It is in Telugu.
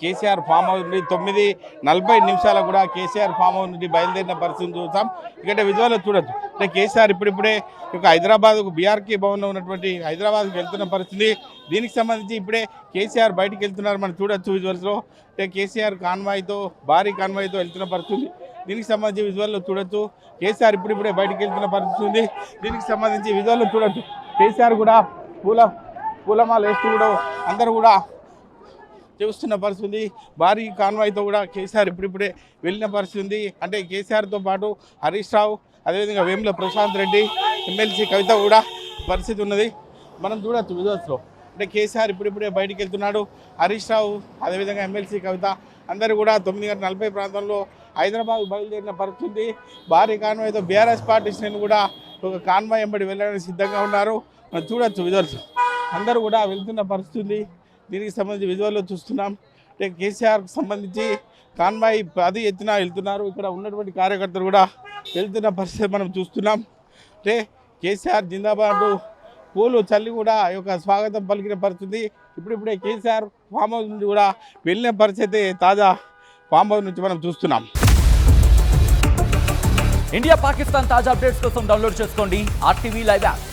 కేసీఆర్ ఫామ్ హౌస్ నుండి తొమ్మిది నలభై నిమిషాలకు కూడా కేసీఆర్ ఫామ్ హౌస్ నుండి బయలుదేరిన పరిస్థితిని చూస్తాం ఇక్కడ విజువల్ చూడొచ్చు. అంటే కేసీఆర్ ఇప్పుడిప్పుడే ఇక హైదరాబాద్కు బీఆర్కే భవన్లో ఉన్నటువంటి హైదరాబాద్కు వెళ్తున్న పరిస్థితి. దీనికి సంబంధించి ఇప్పుడే కేసీఆర్ బయటికి వెళ్తున్నారు. మనం చూడొచ్చు విజువల్స్లో. అంటే కేసీఆర్ కాన్వాయ్తో భారీ కాన్వాయ్తో వెళ్తున్న పరిస్థితి. దీనికి సంబంధించి విజువల్లో చూడొచ్చు. కేసీఆర్ ఇప్పుడిప్పుడే బయటికి వెళ్తున్న పరిస్థితి ఉంది. దీనికి సంబంధించి విజువల్లో చూడొచ్చు. కేసీఆర్ కూడా పూల పూలమాల వేస్తూ కూడా అందరూ కూడా చూస్తున్న పరిస్థితి ఉంది. భారీ కాన్వాయ్తో కూడా కేసీఆర్ ఇప్పుడిప్పుడే వెళ్ళిన పరిస్థితి ఉంది. అంటే కేసీఆర్తో పాటు హరీష్ రావు అదేవిధంగా వేముల ప్రశాంత్ రెడ్డి ఎమ్మెల్సీ కవిత కూడా పరిస్థితి ఉన్నది. మనం చూడవచ్చు విజువల్స్లో. అంటే కేసీఆర్ ఇప్పుడిప్పుడే బయటికి వెళ్తున్నాడు. హరీష్ రావు అదేవిధంగా ఎమ్మెల్సీ కవిత అందరూ కూడా తొమ్మిది గంటల నలభై ప్రాంతంలో హైదరాబాద్ బయలుదేరిన పరిస్థితి ఉంది. భారీ కాన్వాయ్తో బీఆర్ఎస్ పార్టీ శ్రేణులు కూడా ఒక కాన్వాయ్ ఎంబడి వెళ్ళడానికి సిద్ధంగా ఉన్నారు. మనం చూడొచ్చు విజువల్స్. అందరూ కూడా వెళ్తున్న పరిస్థితి ఉంది. దీనికి సంబంధించి విజువల్లో చూస్తున్నాం. అంటే కేసీఆర్కు సంబంధించి కాన్వాయ్ పది ఎత్తున వెళ్తున్నారు. ఇక్కడ ఉన్నటువంటి కార్యకర్తలు కూడా వెళ్తున్న పరిస్థితి మనం చూస్తున్నాం. అంటే కేసీఆర్ జిందాబాద్ పూలు చల్లి కూడా ఈ యొక్క స్వాగతం పలికిన పరిస్థితి. ఇప్పుడిప్పుడే కేసీఆర్ ఫామ్ హౌస్ నుండి కూడా వెళ్ళిన పరిస్థితి తాజా ఫామ్ హౌస్ నుంచి మనం చూస్తున్నాం. ఇండియా పాకిస్తాన్ తాజా అప్డేట్స్ కోసం డౌన్లోడ్ చేసుకోండి. RTV live app.